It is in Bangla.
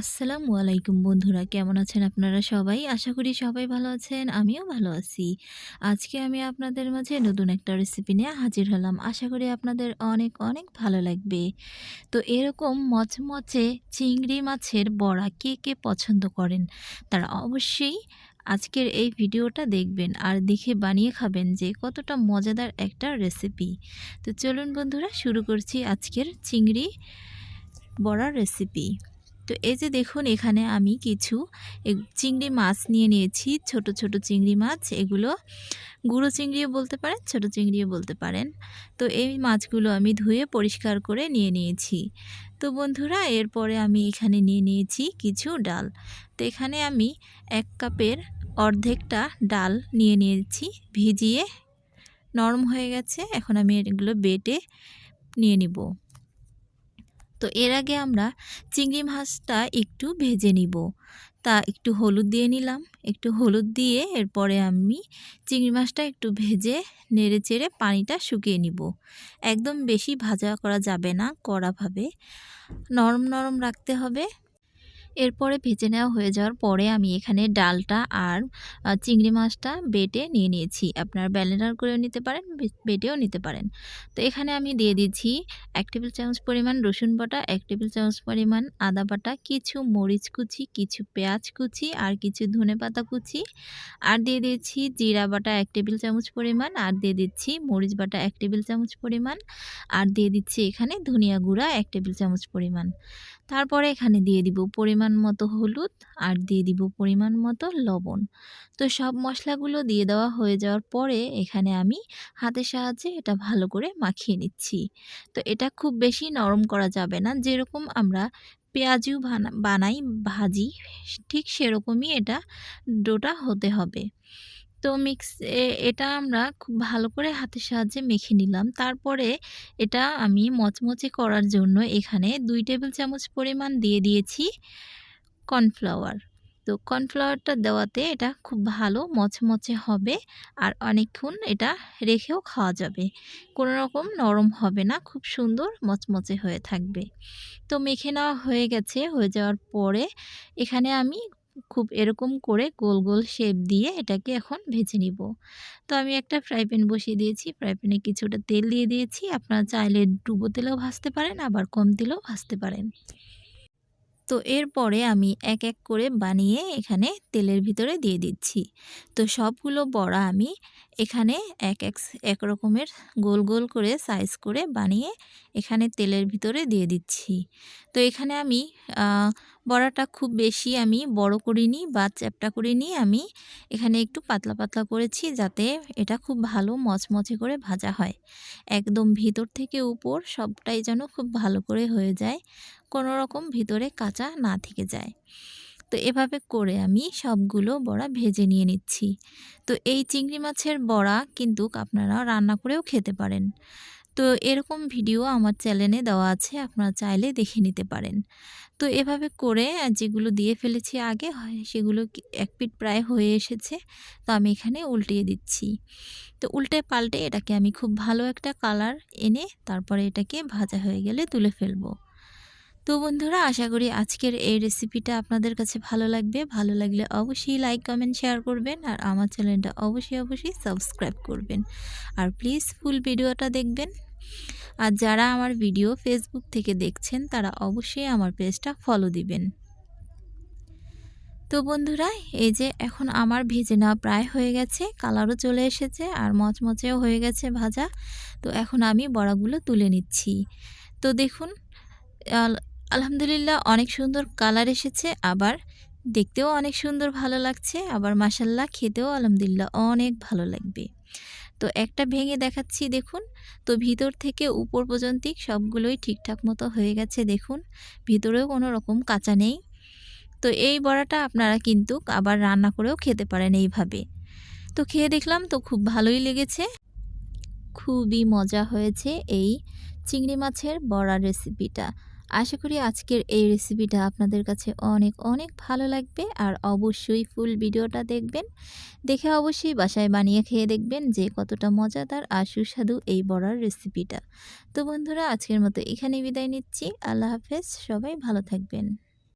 আসসালামু আলাইকুম বন্ধুরা, কেমন আছেন আপনারা সবাই? আশা করি সবাই ভালো আছেন, আমিও ভালো আছি। আজকে আমি আপনাদের মাঝে নতুন একটা রেসিপি নিয়ে হাজির হলাম। আশা করি আপনাদের অনেক অনেক ভালো লাগবে। তো এরকম মচমচে চিংড়ি মাছের বড়া কে কে পছন্দ করেন, তারা অবশ্যই আজকের এই ভিডিওটা দেখবেন আর দেখে বানিয়ে খাবেন যে কতটা মজাদার একটা রেসিপি তো চলুন বন্ধুরা, শুরু করছি আজকের চিংড়ি বড়ার রেসিপি তো এই যে দেখুন, এখানে আমি কিছু চিংড়ি মাছ নিয়ে নিয়েছি, ছোট ছোট চিংড়ি মাছ। এগুলো গুঁড়ো চিংড়িও বলতে পারেন, ছোট চিংড়িও বলতে পারেন। তো এই মাছগুলো আমি ধুয়ে পরিষ্কার করে নিয়ে নিয়েছি। তো বন্ধুরা, এরপরে আমি এখানে নিয়ে নিয়েছি কিছু ডাল। তো এখানে আমি এক কাপের অর্ধেকটা ডাল নিয়ে নিয়েছি, ভিজিয়ে। নরম হয়ে গেছে, এখন আমি এগুলো বেটে নিয়ে নিব। তো এর আগে আমরা চিংড়ি মাছটা একটু ভেজে নিব। তা একটু হলুদ দিয়ে নিলাম। একটু হলুদ দিয়ে এরপরে আমি চিংড়ি মাছটা একটু ভেজে নেড়ে চেড়ে পানিটা শুকিয়ে নিব। একদম বেশি ভাজা করা যাবে না, কড়াভাবে। নরম নরম রাখতে হবে। এরপরে ভেজে নেওয়া হয়ে যাওয়ার পরে আমি এখানে ডালটা আর চিংড়ি মাছটা বেটে নিয়ে নিয়েছি। আপনার ব্যালেন্ডার করেও নিতে পারেন বেটেও নিতে পারেন। তো এখানে আমি দিয়ে দিচ্ছি এক টেবিল চামচ পরিমাণ রসুন বাটা, এক টেবিল চামচ পরিমাণ আদা বাটা, কিছু মরিচ কুচি, কিছু পেঁয়াজ কুচি আর কিছু ধনে পাতা কুচি। আর দিয়ে দিচ্ছি জিরা বাটা এক টেবিল চামচ পরিমাণ, আর দিয়ে দিচ্ছি মরিচ বাটা এক টেবিল চামচ পরিমাণ। আর দিয়ে দিচ্ছি এখানে ধনিয়া গুঁড়া এক টেবিল চামচ পরিমাণ। তারপরে এখানে দিয়ে দিব পরিমাণ মতো হলুদ আর দিয়ে দিব পরিমাণ মতো লবণ। তো সব মশলাগুলো দিয়ে দেওয়া হয়ে যাওয়ার পরে এখানে আমি হাতের সাহায্যে এটা ভালো করে মাখিয়ে নিচ্ছি। তো এটা খুব বেশি নরম করা যাবে না। যেরকম আমরা পেঁয়াজু বানাই, ভাজি, ঠিক সেরকমই এটা ডোটা হতে হবে। তো মিক্স এটা আমরা খুব ভালো করে হাতের সাহায্যে মেখে নিলাম। তারপরে এটা আমি মচমচে করার জন্য এখানে দুই টেবিল চামচ পরিমাণ দিয়ে দিয়েছি কর্নফ্লাওয়ার। তো কর্নফ্লাওয়ারটা দেওয়াতে এটা খুব ভালো, মচমচে হবে আর অনেকক্ষণ এটা রেখেও খাওয়া যাবে। কোনো রকম নরম হবে না, খুব সুন্দর মচমচে হয়ে থাকবে। তো মেখে নেওয়া হয়ে গেছে, হয়ে যাওয়ার পরে এখানে আমি খুব এরকম করে গোল গোল শেপ দিয়ে এটাকে এখন ভেজে নিব। তো আমি একটা ফ্রাই প্যান বসিয়ে দিয়েছি, ফ্রাই প্যানে কিছুটা তেল দিয়ে দিয়েছি। আপনারা চাইলে ডুবো তেলেও ভাজতে পারেন, আবার কম তেলেও ভাজতে পারেন। তো এরপরে আমি এক এক করে বানিয়ে এখানে তেলের ভিতরে দিয়ে দিচ্ছি। তো সবগুলো বড়া আমি এখানে এক এক এক রকমের গোল গোল করে সাইজ করে বানিয়ে এখানে তেলের ভিতরে দিয়ে দিচ্ছি। তো এখানে আমি বড়াটা খুব বেশি আমি বড় করিনি বা চ্যাপটা করিনি, আমি এখানে একটু পাতলা পাতলা করেছি যাতে এটা খুব ভালো মচমচে করে ভাজা হয়। একদম ভিতর থেকে উপর সবটাই যেন খুব ভালো করে হয়ে যায়। কোনো রকম ভিতরে কাঁচা না থেকে যায়। তো এভাবে করে আমি সবগুলো বড়া ভেজে নিয়ে নিচ্ছি। তো এই চিংড়ি মাছের বড়া কিন্তু আপনারা রান্না করেও খেতে পারেন। তো এরকম ভিডিও আমার চ্যানেলে দেওয়া আছে, আপনারা চাইলে দেখে নিতে পারেন। তো এভাবে করে যেগুলো দিয়ে ফেলেছি আগে সেগুলো এক পিট প্রায় হয়ে এসেছে, তো আমি এখানে উল্টিয়ে দিচ্ছি। তো উল্টে পাল্টে এটাকে আমি খুব ভালো একটা কালার এনে তারপরে এটাকে ভাজা হয়ে গেলে তুলে ফেলব। তো বন্ধুরা, আশা করি আজকের এই রেসিপিটা আপনাদের কাছে ভালো লাগবে। ভালো লাগলে অবশ্যই লাইক কমেন্ট শেয়ার করবেন আর আমার চ্যানেলটা অবশ্যই অবশ্যই সাবস্ক্রাইব করবেন। আর প্লিজ ফুল ভিডিওটা দেখবেন। আর যারা আমার ভিডিও ফেসবুক থেকে দেখছেন, তারা অবশ্যই আমার পেজটা ফলো দিবেন। তো বন্ধুরা, এই যে এখন আমার ভেজে নেওয়া প্রায় হয়ে গেছে কালারও চলে এসেছে আর মচমচেও হয়ে গেছে ভাজা। তো এখন আমি বড়াগুলো তুলে নিচ্ছি। তো দেখুন আলহামদুলিল্লাহ, অনেক সুন্দর কালার এসেছে। আবার দেখতেও অনেক সুন্দর, ভালো লাগছে। আবার মাসাল্লাহ খেতেও আলহামদুলিল্লাহ অনেক ভালো লাগবে। তো একটা ভেঙে দেখাচ্ছি, দেখুন। তো ভিতর থেকে উপর পর্যন্ত সবগুলোই ঠিকঠাক মতো হয়ে গেছে, দেখুন। ভিতরেও কোনো রকম কাঁচা নেই। তো এই বড়াটা আপনারা কিন্তু আবার রান্না করেও খেতে পারেন এইভাবে। তো খেয়ে দেখলাম, তো খুব ভালোই লেগেছে। খুবই মজা হয়েছে এই চিংড়ি মাছের বড়া রেসিপিটা। আশা করি আজকের এই রেসিপিটা আপনাদের কাছে অনেক অনেক ভালো লাগবে। আর অবশ্যই ফুল ভিডিওটা দেখবেন। দেখে অবশ্যই বাসায় বানিয়ে খেয়ে দেখবেন যে কতটা মজাদার আর সুস্বাদু এই বড়ার রেসিপিটা তো বন্ধুরা, আজকের মতো এখানে বিদায় নিচ্ছি। আল্লাহ হাফেজ। সবাই ভালো থাকবেন।